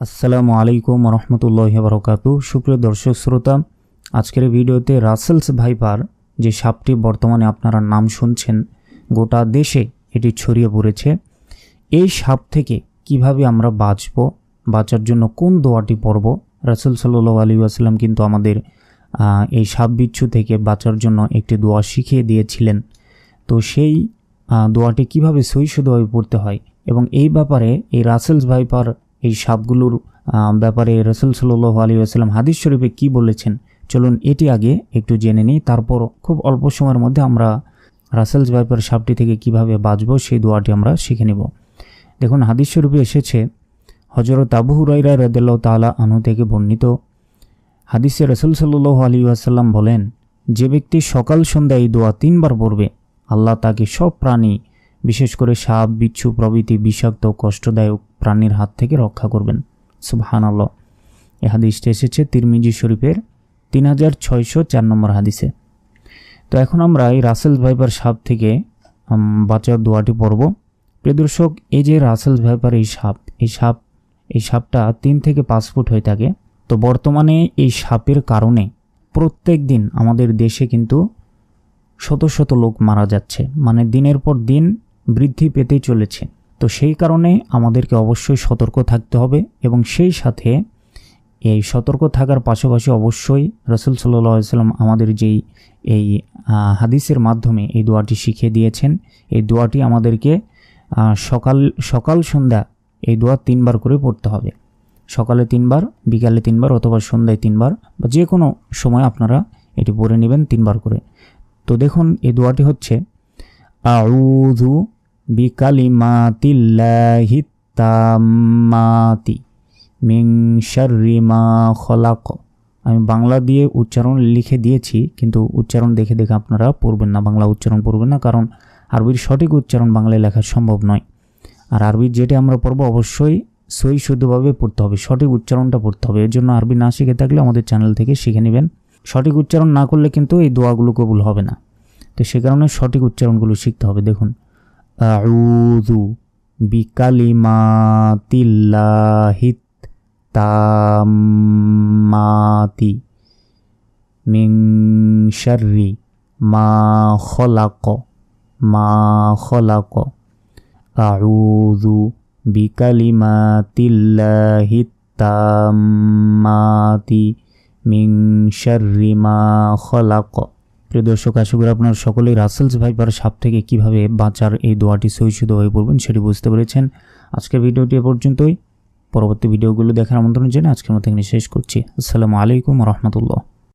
আসসালামু আলাইকুম রহমতুল্লাহ বরকাত সুপ্রিয় দর্শক শ্রোতা, আজকের ভিডিওতে রাসেলস ভাইপার যে সাপটি বর্তমানে আপনারা নাম শুনছেন, গোটা দেশে এটি ছড়িয়ে পড়েছে। এই সাপ থেকে কীভাবে আমরা বাঁচব, বাঁচার জন্য কোন দোয়াটি পড়ব, রাসুল সাল্লু আলী আসসালাম কিন্তু আমাদের এই সাপ বিচ্ছু থেকে বাঁচার জন্য একটি দোয়া শিখিয়ে দিয়েছিলেন। তো সেই দোয়াটি কীভাবে সহিষ্ণুভাবে পড়তে হয় এবং এই ব্যাপারে এই রাসেলস ভাইপার এই সাপগুলোর ব্যাপারে রসুল সাল্লু আলী আসসালাম হাদিস শরীফে কি বলেছেন? চলুন এটি আগে একটু জেনে নিই। তারপর খুব অল্প সময়ের মধ্যে আমরা রাসেলস ভাইপার সাপটি থেকে কীভাবে বাঁচবো, সেই দোয়াটি আমরা শিখে নেব। দেখুন, হাদিস শরীফে এসেছে হজরত আবু হুরাইরা রদাল্লাহ তালা আনু থেকে বর্ণিত। হাদিসে রসুল সাল্লু আলী আসাল্লাম বলেন, যে ব্যক্তি সকাল সন্ধ্যা এই দোয়া তিনবার পড়বে, আল্লাহ তাকে সব প্রাণী, বিশেষ করে সাপ, বিচ্ছু প্রভৃতি বিষাক্ত, কষ্টদায়ক প্রাণীর হাত থেকে রক্ষা করবেন। সুবহান আল্লাহ এ হাদিসটা এসেছে তিরমিজি শরীফের তিন হাজার ছয়শো চার নম্বর হাদিসে। তো এখন আমরা এই রাসেল ভাইপার সাপ থেকে বাঁচার দোয়াটি পড়ব। প্রিয় দর্শক, এই যে রাসেল ভাইপার এই সাপ এই সাপ, এই সাপটা তিন থেকে পাঁচ ফুট হয়ে থাকে। তো বর্তমানে এই সাপের কারণে প্রত্যেক দিন আমাদের দেশে কিন্তু শত শত লোক মারা যাচ্ছে। মানে দিনের পর দিন বৃদ্ধি পেতেই চলেছে। তো সেই কারণে আমাদেরকে অবশ্যই সতর্ক থাকতে হবে এবং সেই সাথে এই সতর্ক থাকার পাশাপাশি অবশ্যই রসুল সাল্লাম আমাদের যেই এই হাদিসের মাধ্যমে এই দোয়াটি শিখিয়ে দিয়েছেন। এই দোয়াটি আমাদেরকে সকাল সকাল সন্ধ্যা এই দোয়া তিনবার করে পড়তে হবে। সকালে তিনবার, বিকালে তিনবার অথবা সন্ধ্যায় তিনবার বা যে কোনো সময় আপনারা এটি পড়ে নেবেন তিনবার করে। তো দেখুন, এই দোয়াটি হচ্ছে, আউযু বিকালিমাতিল্লাহি তাম্মাতি মিং শাররি মা খলাক আমি বাংলা দিয়ে উচ্চারণ লিখে দিয়েছি, কিন্তু উচ্চারণ দেখে দেখে আপনারা পড়বেন না। বাংলা উচ্চারণ পড়বেন না, কারণ আরবির সঠিক উচ্চারণ বাংলায় লেখা সম্ভব নয়। আর আরবির যেটা আমরা পড়ব অবশ্যই সই শুদ্ধভাবে পড়তে হবে, সঠিক উচ্চারণটা পড়তে হবে। এর জন্য আরবি না শিখে থাকলে আমাদের চ্যানেল থেকে শিখে নেবেন। সঠিক উচ্চারণ না করলে কিন্তু এই দোয়াগুলো কবুল হবে না। তো সে কারণে সঠিক উচ্চারণগুলো শিখতে হবে। দেখুন আউযু বিকালিমাতিল্লাহিত তাম্মাতি মিং শাররি মা খলাক মা খলাক আউযু বিকালিমাতিল্লাহি তাম্মাতি মিং শাররি মা খলাক প্রিয় দর্শক, আশা করি আপনার সকলেই রাসেলস ভাইপার সাপ থেকে কীভাবে বাঁচার এই দোয়াটি সহিষ্ণুত হয়ে পড়বেন সেটি বুঝতে পেরেছেন। আজকের ভিডিওটি এ পর্যন্তই। পরবর্তী ভিডিওগুলো দেখার আমন্ত্রণ জেনে আজকের মতো এখানে শেষ করছি। আসসালামু আলাইকুম রহমতুল্লাহ।